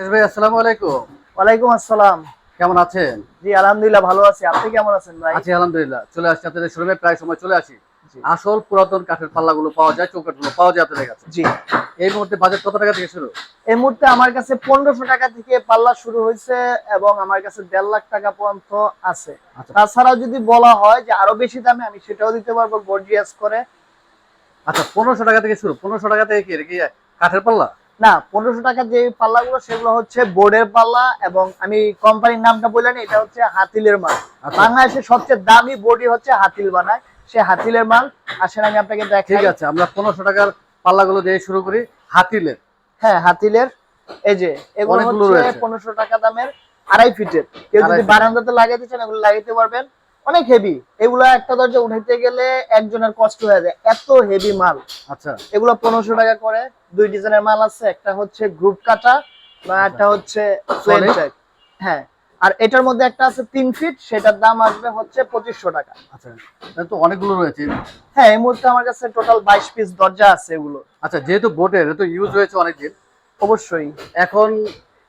বেশ ভাই আসসালামু আলাইকুম। ওয়ালাইকুম আসসালাম। কেমন আছেন? জি আলহামদুলিল্লাহ ভালো আছি। আপনি কেমন আছেন ভাই? আছি আলহামদুলিল্লাহ। চলে আসছি আপনাদের শোরুমে প্রায় সময় চলে আসি। আসল পুরাতন কাঠের পাল্লাগুলো পাওয়া যায় চৌকাঠগুলো পাওয়া যায় আপনাদের কাছে। জি। এই মুহূর্তে বাজেট কত টাকা থেকে শুরু? এই মুহূর্তে আমার কাছে পনেরোশো টাকা থেকে পাল্লা শুরু হয়েছে এবং আমার কাছে দেড় লাখ টাকা পর্যন্ত আছে। আচ্ছা। তাছাড়াও যদি বলা হয় যে আরও বেশি দামে আমি সেটাও দিতে পারব গর্জিয়াস করে। আচ্ছা পনেরোশো টাকা থেকে শুরু। পনেরোশো টাকা থেকে কি কাঠের পাল্লা? না পনেরোশো টাকা যে পাল্লাগুলো সেগুলো হচ্ছে বোর্ডের পাল্লা এবং আমি কোম্পানির নামটা বললেন এটা হচ্ছে হাতিলের মাল। বাংলাদেশের সবচেয়ে দামি বডি হচ্ছে হাতিল বানায়। সে হাতিলের মাল। আসেন আমি আপনাকে ঠিক দেখাই আছে আমরা পনেরোশো টাকার পাল্লাগুলো দিয়ে শুরু করি। হাতিলের। হ্যাঁ হাতিলের। এই যে এগুলো হচ্ছে পনেরোশো টাকা দামের আড়াই ফিটের। কেউ যদি। বারান্দাতে লাগাইতে চান এগুলো লাগাইতে পারবেন। অনেক হেভি এগুলো একটা দরজা উঠাইতে গেলে একজনের কষ্ট হয়ে যায়। এত হেভি মাল। আচ্ছা। এগুলো পনেরোশো টাকা করে। দুই ডিজাইনের মাল আছে। একটা হচ্ছে গ্রুপ কাটা বা একটা হচ্ছে প্লেন? হ্যাঁ। আর এটার মধ্যে একটা আছে তিন ফিট সেটার দাম আসবে হচ্ছে পঁচিশশো টাকা। আচ্ছা। তো অনেকগুলো রয়েছে। হ্যাঁ এই মুহূর্তে আমার কাছে টোটাল বাইশ পিস দরজা আছে এগুলো। আচ্ছা যেহেতু বোটের তো ইউজ হয়েছে অনেকদিন। অবশ্যই। এখন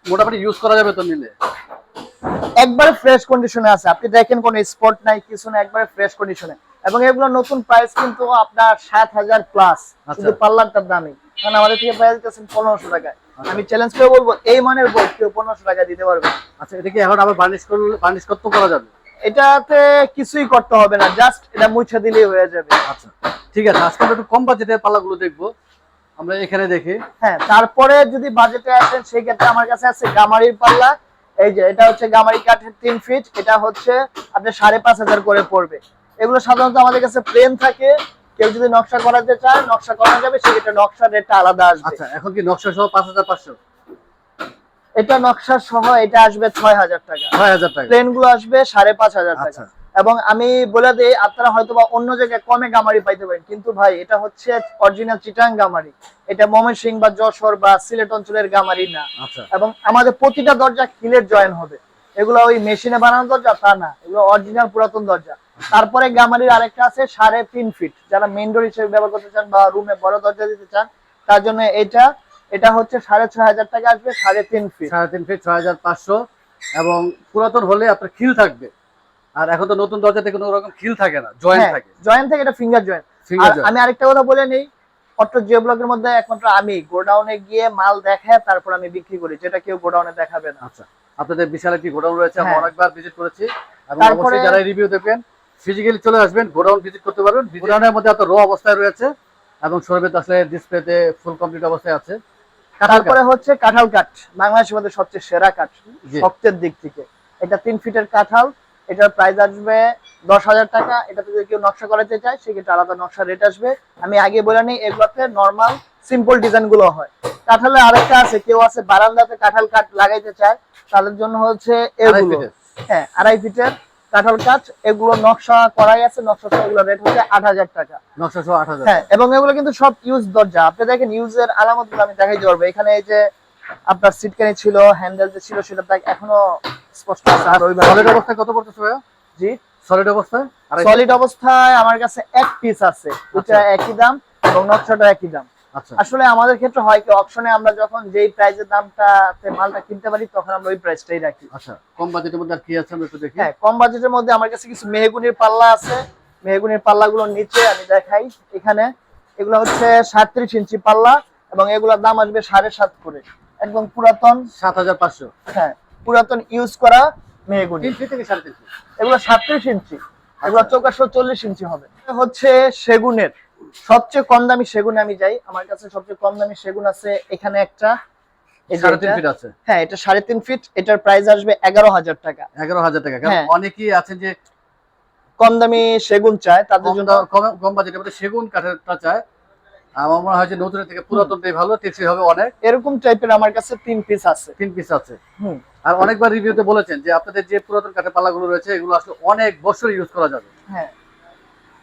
মোটামুটি ইউজ করা যাবে তো নিলে? একবারে ফ্রেশ কন্ডিশনে আছে। আপনি দেখেন কোনো স্পট নাই কিছু না একবারে ফ্রেশ কন্ডিশনে এবং এগুলো নতুন প্রাইস কিন্তু আপনার সাত হাজার প্লাস আচ্ছা। শুধু পার্লারটার দামই। কারণ আমাদের থেকে প্রাইস দিতেছেন পনেরোশো টাকায়। আমি চ্যালেঞ্জ করে বলব এই মানের বই কেউ পনেরোশো টাকা দিতে পারবে আচ্ছা এটা কি এখন আবার বার্নিশ করলে বার্নিশ করতে করা যাবে? এটাতে কিছুই করতে হবে না জাস্ট এটা মুছে দিলেই হয়ে যাবে। আচ্ছা ঠিক আছে আজকে একটু কম বাজেটের পাল্লাগুলো দেখব। আমরা এখানে দেখি। হ্যাঁ তারপরে যদি বাজেটে আসেন সেই ক্ষেত্রে আমার কাছে আছে গামারির পাল্লা এই যে এটা হচ্ছে গামারি কাঠের তিন ফিট এটা হচ্ছে আপনার সাড়ে পাঁচ হাজার করে পড়বে। এগুলো সাধারণত আমাদের কাছে প্লেন থাকে কেউ যদি নকশা করাতে চায় নকশা করা যাবে সেক্ষেত্রে নকশার রেটটা আলাদা আসবে। আচ্ছা এখন কি নকশা সহ পাঁচ হাজার পাঁচশো? এটা নকশা সহ এটা আসবে ছয় হাজার টাকা। ছয় হাজার টাকা। প্লেনগুলো আসবে সাড়ে পাঁচ হাজার টাকা। আচ্ছা। এবং আমি বলে দিই আপনারা হয়তো বা অন্য জায়গায় কমে গামারি পাইতে পারেন। কিন্তু ভাই এটা হচ্ছে অরিজিনাল চিটাং গামারি। এটা ময়মনসিংহ বা যশোর বা সিলেট অঞ্চলের গামারি না। আচ্ছা। এবং আমাদের প্রতিটা দরজা কিলের জয়েন হবে। এগুলো ওই মেশিনে বানানো দরজা তা না। এগুলো অরিজিনাল পুরাতন দরজা। তারপরে গামারির আরেকটা আছে সাড়ে তিন ফিট যারা মেন ডোর হিসেবে ব্যবহার করতে চান বা রুমে বড় দরজা দিতে চান তার জন্য এটা এটা হচ্ছে সাড়ে ছয় হাজার টাকা আসবে সাড়ে তিন ফিট সাড়ে তিন ফিট ছয় হাজার পাঁচশো। এবং পুরাতন হলে আপনার খিল থাকবে। আর এখন তো নতুন দরজাতে কোনো রকম খিল থাকে না জয়েন্ট হ্যাঁ থাকে। জয়েন থেকে এটা ফিঙ্গার জয়েন ফিঙ্গার আর আমি আরেকটা কথা বলে নেই অটো জিও ব্লকের মধ্যে একমাত্র আমি গোডাউনে গিয়ে মাল দেখে তারপর আমি বিক্রি করি যেটা কেউ গোডাউনে দেখাবে না। আচ্ছা আপনাদের বিশাল একটি গোডাউন রয়েছে আমরা হ্যাঁ। অনেকবার ভিজিট করেছি এবং অবশ্যই যারা রিভিউ দেখবেন ফিজিক্যালি চলে আসবেন গোডাউন ভিজিট করতে পারবেন। গোডাউনের মধ্যে এত র অবস্থায় রয়েছে এবং শোরুমে আসলে ডিসপ্লেতে ফুল কমপ্লিট অবস্থায় আছে। তারপরে হচ্ছে কাঁঠাল কাঠ বাংলাদেশের মধ্যে সবচেয়ে সেরা কাঠ শক্তের দিক থেকে। এটা তিন ফিটের কাঁঠাল এটার প্রাইস আসবে দশ হাজার টাকা। এটাতে যদি কেউ নকশা করাতে চায় সেক্ষেত্রে আলাদা নকশা রেট আসবে। আমি আগে বলে নিই এগুলোতে নর্মাল সিম্পল ডিজাইনগুলো হয়। কাঁঠালে আরেকটা আছে কেউ আছে বারান্দাতে কাঁঠাল কাঠ লাগাইতে চায় তাদের জন্য হচ্ছে এগুলো। হ্যাঁ আড়াই ফিটের কাঁঠাল কাঠ এগুলো নকশা করাই আছে নকশা সহ এগুলো রেট হচ্ছে আট হাজার টাকা। নকশা সহ আট হাজার। হ্যাঁ এবং এগুলো কিন্তু সব ইউজ দরজা। আপনি দেখেন ইউজের আলামত আমি দেখাইতে পারব। এখানে এই যে আপনার সিটকানি ছিল হ্যান্ডেল যে ছিল সেটা এখনও স্পষ্ট আছে। আর ওইভাবে সলিড অবস্থায় কত পড়তেছে ভাইয়া? জি? সলিড অবস্থায়? সলিড অবস্থায় আমার কাছে এক পিস আছে। এটা একই দাম এবং নকশাটা একই দাম। আচ্ছা। আসলে আমাদের ক্ষেত্রে হয় কি অপশনে আমরা যখন যেই প্রাইসের দামটাতে মালটা কিনতে পারি তখন আমরা ওই প্রাইসটাই রাখি। আচ্ছা কম বাজেটের মধ্যে আর কি আছে আমরা একটু দেখি। হ্যাঁ কম বাজেটের মধ্যে আমার কাছে কিছু মেহগুনির পাল্লা আছে। মেহগুনির পাল্লাগুলোর নিচে আমি দেখাই। এখানে এগুলো হচ্ছে সাতত্রিশ ইঞ্চি পাল্লা এবং এগুলোর দাম আসবে সাড়ে সাত করে। একদম পুরাতন। সাত হাজার পাঁচশো। হ্যাঁ পুরাতন ইউজ করা ফিট এগুলো সাতত্রিশ ইঞ্চি এগুলো চৌকাশো চল্লিশ ইঞ্চি হবে। হচ্ছে সেগুনের। সবচেয়ে কম দামি সেগুন আমি যাই। আমার কাছে সবচেয়ে কম দামি সেগুন আছে এখানে একটা। আছে। হ্যাঁ এটা সাড়ে তিন ফিট। এটার প্রাইস আসবে এগারো হাজার টাকা। এগারো হাজার টাকা। হ্যাঁ। অনেকেই আছেন যে কম দামি সেগুন চায় তাদের জন্য কম- কম বাজেটের সেগুন কাঠেরটা চায়। আমার মনে হয় যে নতুনের থেকে পুরাতনটাই ভালো টেকসই হবে অনেক। এরকম টাইপের আমার কাছে তিন পিস আছে। তিন পিস আছে। আর অনেকবার রিভিউতে বলেছেন যে আপনাদের যে পুরাতন কাঠের রয়েছে এগুলো আসলে অনেক বছর ইউজ করা যাবে। হ্যাঁ।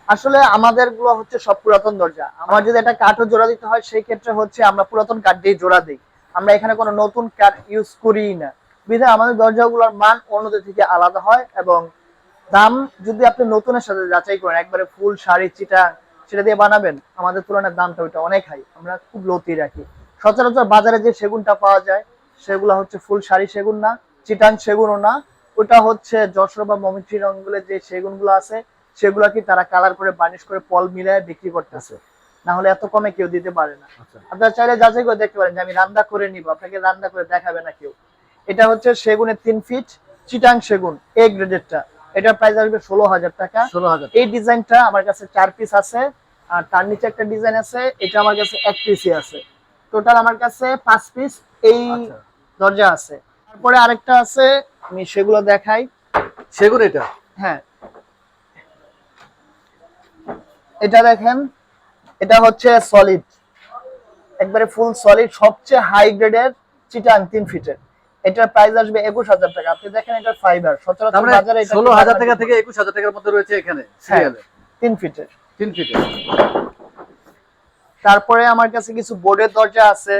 আসলে আমাদেরগুলো হচ্ছে সব পুরাতন দরজা। আমার যদি একটা কাঠও জোড়া দিতে হয় সেই ক্ষেত্রে হচ্ছে আমরা পুরাতন কাঠ দিয়ে জোড়া দিই। আমরা এখানে কোনো নতুন কাঠ ইউজ করি না। বিধায় আমাদের দরজাগুলোর মান অন্যদের থেকে আলাদা হয় এবং দাম যদি আপনি নতুনের সাথে যাচাই করেন একবারে ফুল শাড়ি চিটা সেটা দিয়ে বানাবেন আমাদের তুলনায় দামটা ওইটা অনেক হাই আমরা খুব লোতি রাখি। সচরাচর বাজারে যে সেগুনটা পাওয়া যায় সেগুলো হচ্ছে ফুল শাড়ি সেগুন না চিটাং সেগুনও না। ওটা হচ্ছে যশোর বা মমিট্রি রঙগুলো যে সেগুনগুলো আছে সেগুলো কি তারা কালার করে বার্নিশ করে পল মিলায় বিক্রি করতেছে। না হলে এত কমে কেউ দিতে পারে না। আচ্ছা। আপনারা চাইলে যাচাই করে দেখতে পারেন যে আমি রান্না করে নিব আপনাকে রান্না করে দেখাবে না কেউ। এটা হচ্ছে সেগুনের তিন ফিট চিটাং সেগুন এ গ্রেডেরটা এটার প্রাইস আসবে ষোলো হাজার টাকা। ষোলো হাজার এই ডিজাইনটা আমার কাছে চার পিস আছে আর তার নিচে একটা ডিজাইন আছে এটা আমার কাছে এক পিসই আছে। টোটাল আমার কাছে পাঁচ পিস এই আচ্ছা। দরজা আছে। তারপরে আরেকটা আছে আমি সেগুলো দেখাই। সেগুন এটা? হ্যাঁ। এটা দেখেন এটা হচ্ছে সলিড একবারে ফুল সলিড সবচেয়ে হাই গ্রেডের চিটাং তিন ফিটের এটার প্রাইস আসবে একুশ হাজার টাকা। আপনি দেখেন এটা ফাইবার সচরাচর মানে বাজারে এটা ষোলো হাজার টাকা থেকে একুশ হাজার টাকার মধ্যে রয়েছে এখানে সিরিয়ালে তিন ফিটের। তিন ফিটে তারপরে আমার কাছে কিছু বোর্ডের দরজা আছে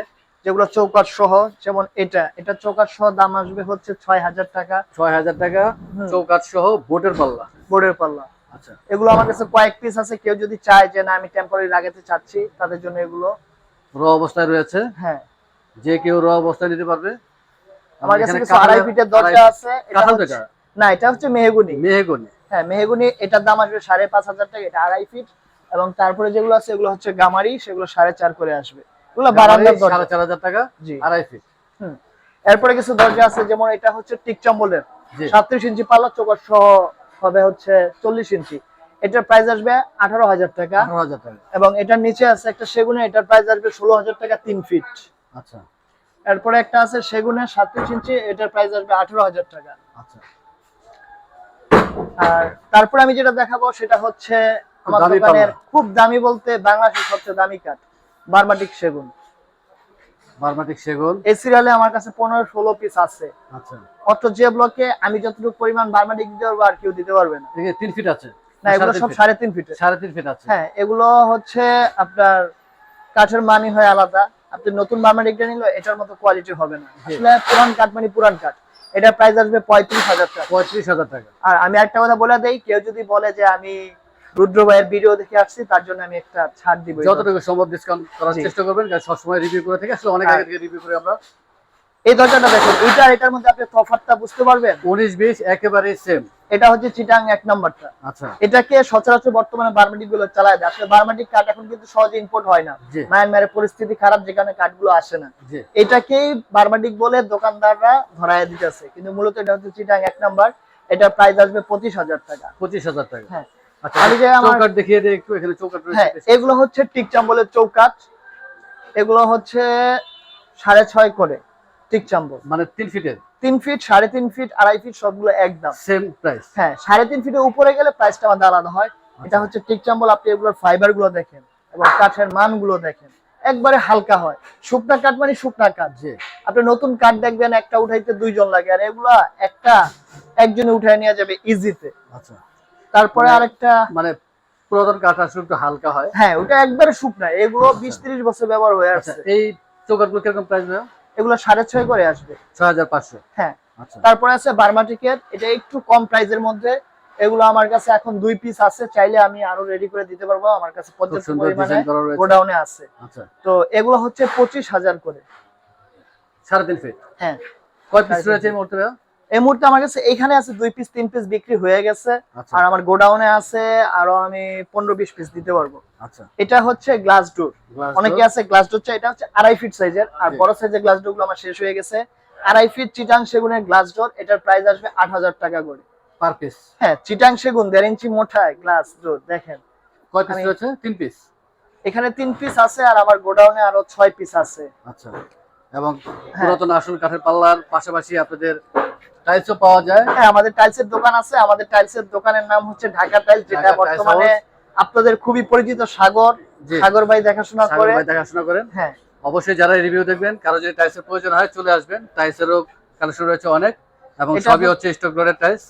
যেগুলো চৌকাট সহ যেমন এটা। এটা চৌকাট সহ দাম আসবে হচ্ছে ছয় হাজার টাকা। ছয় হাজার টাকা। চৌকাঠ সহ বোটের পাল্লা। বোর্ডের পাল্লা। আচ্ছা। এগুলো আমার কাছে কয়েক পিস আছে কেউ যদি চায় যে না আমি টেম্পোরারি লাগাতে চাচ্ছি তাদের জন্য এগুলো র অবস্থায় রয়েছে? হ্যাঁ। যে কেউ র অবস্থায় নিতে পারবে? আমার কাছে কিছু আড়াই ফিটের দরজা আছে? না এটা হচ্ছে মেহগুনি। মেহেগনি। হ্যাঁ মেহগুনি এটার দাম আসবে সাড়ে পাঁচ হাজার টাকা এটা আড়াই ফিট। এবং তারপরে যেগুলো আছে এগুলো হচ্ছে গামারি সেগুলো সাড়ে চার করে আসবে। এগুলো বারান্দার সাড়ে চার হাজার টাকা জি। আড়াই ফিট। হুম। এরপরে কিছু দরজা আছে যেমন এটা হচ্ছে টিকচম্বলের সাতত্রিশ ইঞ্চি পাল্লা চৌকাট সহ হবে হচ্ছে চল্লিশ ইঞ্চি। এটার প্রাইস আসবে আঠারো হাজার টাকা। আঠারো হাজার টাকা। এবং এটার নিচে আছে একটা সেগুনে এটার প্রাইস আসবে ষোলো হাজার টাকা তিন ফিট আচ্ছা। এরপরে একটা আছে সেগুনের সাতত্রিশ ইঞ্চি এটার প্রাইস আসবে আঠারো হাজার টাকা। আচ্ছা। আর তারপরে আমি যেটা দেখাবো সেটা হচ্ছে আমার দোকানের খুব দামি বলতে বাংলাদেশের সবচেয়ে দামি কাঠ বার্মাটিক সেগুন। বারমাটিক সেগুন? এই সিরিয়ালে আমার কাছে পনেরো ষোলো পিস আছে। আচ্ছা। অত যে ব্লকে আমি যতটুকু পরিমাণ বার্মাটিক দিতে পারব আর কেউ দিতে পারবে না। তিন ফিট আছে। না এগুলো সব সাড়ে তিন ফিটে সাড়ে তিন ফিট আছে। হ্যাঁ এগুলো হচ্ছে আপনার কাঠের মানি হয় আলাদা। আপনি নতুন বার্মাটিকটা নিলো এটার মতো কোয়ালিটি হবে না। আসলে পুরান কাঠ মানে পুরান কাঠ। এটা প্রাইস আসবে পঁয়ত্রিশ হাজার টাকা। পঁয়ত্রিশ হাজার টাকা। আর আমি একটা কথা বলে দেই কেউ যদি বলে যে আমি রুদ্র ভাইয়ের ভিডিও দেখে আসছি তার জন্য আমি একটা ছাড় দিব যতটুকু সম্ভব ডিসকাউন্ট করার চেষ্টা করবেন সবসময় রিভিউ করে থেকে। আসলে অনেক আগে থেকে রিভিউ করে আমরা এই দরজাটা দেখুন এটা এটার মধ্যে আপনি তফাৎটা বুঝতে পারবেন? উনিশ বিশ একেবারে সেম এটা হচ্ছে চিটাং এক নাম্বারটা। আচ্ছা। এটাকে সচরাচর বর্তমানে বার্মাটিকগুলো চালায় আসলে বার্মাটিক কাঠ এখন কিন্তু সহজে ইম্পোর্ট হয় না। মায়ানমারের পরিস্থিতি খারাপ যেখানে কাঠগুলো আসে না। এটাকেই বার্মাটিক বলে দোকানদাররা ধরায় দিতেছে। কিন্তু মূলত এটা হচ্ছে চিটাং এক নাম্বার। এটার প্রাইস আসবে পঁচিশ হাজার টাকা। পঁচিশ হাজার টাকা। হ্যাঁ। আচ্ছা আমি যে আমার- দেখিয়ে দিই একটু এখানে চৌকাট হ্যাঁ এগুলো হচ্ছে টিকচাম্বলের চৌকাঠ। এগুলো হচ্ছে সাড়ে ছয় করে। টিকচাম্বল মানে তিন ফিটের? তিন ফিট সাড়ে তিন ফিট আড়াই ফিট সবগুলো একদম। সেম প্রাইস হ্যাঁ সাড়ে তিন ফিটের উপরে গেলে প্রাইসটা আমাদের আলাদা হয়। আচ্ছা। এটা হচ্ছে টিকচাম্বল আপনি এগুলোর ফাইবারগুলো দেখেন এবং কাঠের দেখেন। একবারে হালকা হয়। শুকনা কাঠ মানে শুকনা কাঠ। জি। আপনি নতুন কাঠ দেখবেন একটা উঠাইতে দুইজন লাগে। আর এগুলা একটা একজনে উঠাই নেওয়া যাবে ইজিতে আচ্ছা। তারপরে মানে- আরেকটা মানে পুরাতন কাঠ আসলে একটু হালকা হয়। হ্যাঁ ওটা একবারে শুকনা। এগুলো বিশ ত্রিশ বছর ব্যবহার হয়ে আচ্ছা আসছে। এই চৌকাটগুলো কীরকম প্রাইস এগুলো সাড়ে ছয় করে আসবে। ছয় হাজার পাঁচশো। হ্যাঁ। আচ্ছা। তারপরে আছে বার্মাটিকের এটা একটু কম প্রাইসের মধ্যে। এগুলো আমার কাছে এখন দুই পিস আছে চাইলে আমি আরও রেডি করে দিতে পারব। আমার কাছে পর্যাপ্ত পরিমাণে গোডাউনে আছে। আচ্ছা। তো এগুলো হচ্ছে পঁচিশ হাজার করে। সাড়ে তিন ফিট হ্যাঁ। কয় পিস রয়েছে এই মুহূর্তে ভাইয়া? এই মুহূর্তে আমার কাছে এখানে আছে দুই পিস তিন পিস বিক্রি হয়ে গেছে। আচ্ছা। আর আমার গোডাউনে আছে আরও আমি পনেরো বিশ পিস দিতে পারব। আচ্ছা। এটা হচ্ছে গ্লাস ডোর অনেকে আছে গ্লাস ডোর চাই এটা হচ্ছে আড়াই ফিট সাইজের আর। বড় সাইজের গ্লাস ডোরগুলো আমার শেষ হয়ে গেছে। আড়াই ফিট চিটাং সেগুনের গ্লাস ডোর এটার প্রাইস আসবে আট হাজার টাকা করে। পার পিস হ্যাঁ চিটাং সেগুন দেড় ইঞ্চি মোটা গ্লাস ডোর দেখেন। কয় পিস রয়েছে? তিন পিস এখানে তিন পিস আছে আর আমার গোডাউনে আরও ছয় পিস আছে। আচ্ছা। এবং হ্যাঁ। পুরাতন আসল কাঠের পাল্লার পাশাপাশি আপনাদের টাইলসও পাওয়া যায়। হ্যাঁ আমাদের টাইলসের দোকান আছে। আমাদের টাইলসের দোকানের নাম হচ্ছে ঢাকা টাইলস যেটা বর্তমানে আপনাদের খুবই পরিচিত সাগর। সাগর ভাই দেখাশোনা করে। ভাই দেখাশোনা করেন। হ্যাঁ। অবশ্যই যারা রিভিউ দেখবেন কারও যদি টাইলসের প্রয়োজন হয় চলে আসবেন। টাইলসেরও কালেকশন রয়েছে অনেক এবং সবই হচ্ছে- স্টক টাইলস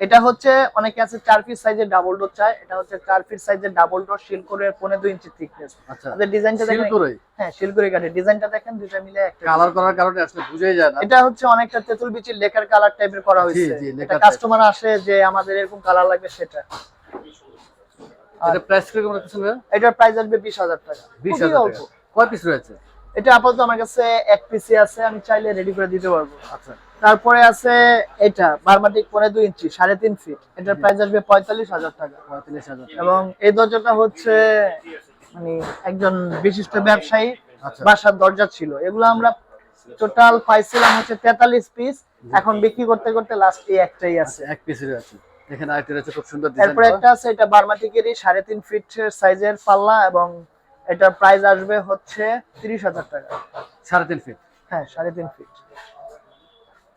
এটা হচ্ছে অনেকে আছে চার ফিট সাইজের ডাবল ডোর চায় এটা হচ্ছে চার ফিট সাইজের ডাবল ডোর শিলকোরের পনেরো দুই ইঞ্চি থিকনেস আচ্ছা ডিজাইনটা দেখেন হ্যাঁ শিলকুড়ি কাঠের ডিজাইনটা দেখেন দুইটা মিলে একটা কালার করার কারণে আসলে বুঝেই যায় না। এটা হচ্ছে অনেকটা তেঁতুল বিচির লেকার কালার টাইপের করা হয়েছে। জি, এটা কাস্টমার আসে যে আমাদের এরকম কালার লাগবে সেটা। এটা প্রাইস কি কীরকম রাখছেন এটার প্রাইস আসবে বিশ হাজার টাকা। বিশ খুবই হাজার অল্প। টাকা কয় পিস রয়েছে? এটা আপাতত আমার কাছে এক পিসি আছে আমি চাইলে রেডি করে দিতে পারব। আচ্ছা। তারপরে আছে এটা বারমাটিক পরে দুই ইঞ্চি সাড়ে তিন ফিট এটার প্রাইস আসবে পঁয়তাল্লিশ হাজার টাকা। পঁয়তাল্লিশ হাজার এবং এই দরজাটা হচ্ছে মানে একজন বিশিষ্ট ব্যবসায়ী আচ্ছা। বাসার দরজা ছিল। এগুলো আমরা টোটাল পাইছিলাম হচ্ছে তেতাল্লিশ পিস এখন বিক্রি করতে করতে লাস্ট এই একটাই আছে। আচ্ছা এক পিসের আছে। এখানে আরেকটা রয়েছে খুব সুন্দর ডিজাইন এরপর একটা আছে এটা বারমাটিকেরই সাড়ে তিন ফিট সাইজের পাল্লা এবং এটার প্রাইস আসবে হচ্ছে তিরিশ হাজার টাকা। সাড়ে তিন ফিট হ্যাঁ সাড়ে তিন ফিট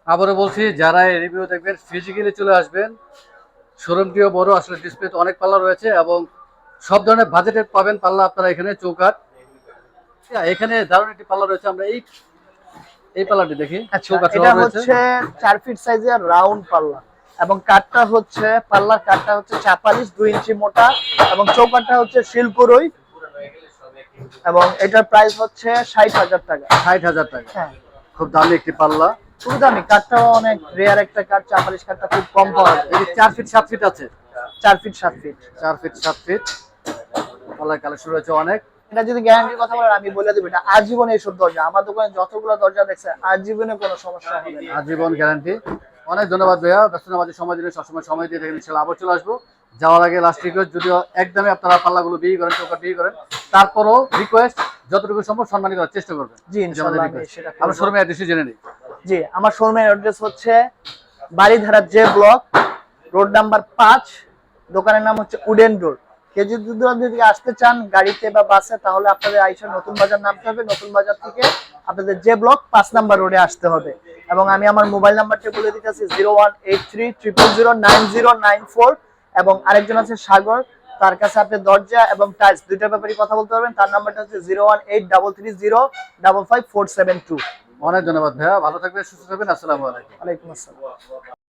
আবারও বলছি যারা এই রিভিউ দেখবেন ফিজিক্যালি চলে আসবেন। শোরুমটিও বড় আসলে ডিসপ্লেতে অনেক পাল্লা রয়েছে এবং সব ধরনের বাজেটের পাবেন পাল্লা আপনারা এখানে চৌকাট এখানে দারুণ একটি পাল্লা রয়েছে আমরা এই এই পাল্লাটি দেখি আচ্ছা এটা হচ্ছে চার ফিট সাইজের রাউন্ড পাল্লা এবং কাঠটা হচ্ছে পাল্লার কাঠটা হচ্ছে চাপালিশ দুই ইঞ্চি মোটা এবং চৌকাঠটা হচ্ছে শিল্পরই এবং এটার প্রাইস হচ্ছে ষাট হাজার টাকা। ষাট হাজার টাকা। হ্যাঁ। খুব দামি একটি পাল্লা। খুবই দামি কাঠটাও অনেক রেয়ার একটা কাঠ চাপালিশ কাঠটা খুব কম পাওয়া যায়। চার ফিট সাত ফিট আছে? চার ফিট সাত ফিট চার ফিট সাত ফিট পাল্লার কালেকশন রয়েছে অনেক। এটা যদি গ্যারান্টির কথা বলেন আমি বলে দেবো এটা আজীবন এইসব দরজা। আমার দোকানে যতগুলো দরজা দেখছে আজীবনে কোনো সমস্যা হবে না। আজীবন গ্যারান্টি অনেক ধন্যবাদ ভাইয়া। ব্যস্ত সময় দিলে সবসময় সময় দিয়ে দেখেন ইনশাল্লাহ আবার চলে আসব। যাওয়ার আগে লাস্ট রিকোয়েস্ট যদিও একদমই আপনারা পাল্লাগুলো বিয়ে করেন চৌকাট বিয়ে করেন তারপরও রিকোয়েস্ট যতটুকু সম্ভব সম্মানী করার চেষ্টা করবেন। জি। আমরা শোরুমে জেনে নিই। জি, আমার শোরুমের অ্যাড্রেস হচ্ছে Baridhara J block road number পাঁচ, দোকানের নাম হচ্ছে উডেন ডোর কেউ যদি দূর দূরান্ত থেকে আসতে চান গাড়িতে বা বাসে, তাহলে আপনাদের আইসা নতুন বাজার নামতে হবে। নতুন বাজার থেকে আপনাদের জে ব্লক পাঁচ নাম্বার রোডে আসতে হবে। এবং আমি আমার মোবাইল নাম্বারটি বলে দিতেছি zero one eight three triple zero nine zero nine four এবং আরেকজন আছে সাগর, তার কাছে আপনি দরজা এবং টাইলস দুইটার ব্যাপারে কথা বলতে পারবেন। তার নাম্বারটা হচ্ছে zero one eight double three zero double five four seven two অনেক ধন্যবাদ ভাইয়া। ভালো থাকবেন সুস্থ থাকবেন। আসসালামু আলাইকুম। আলাইকুম আসসালাম।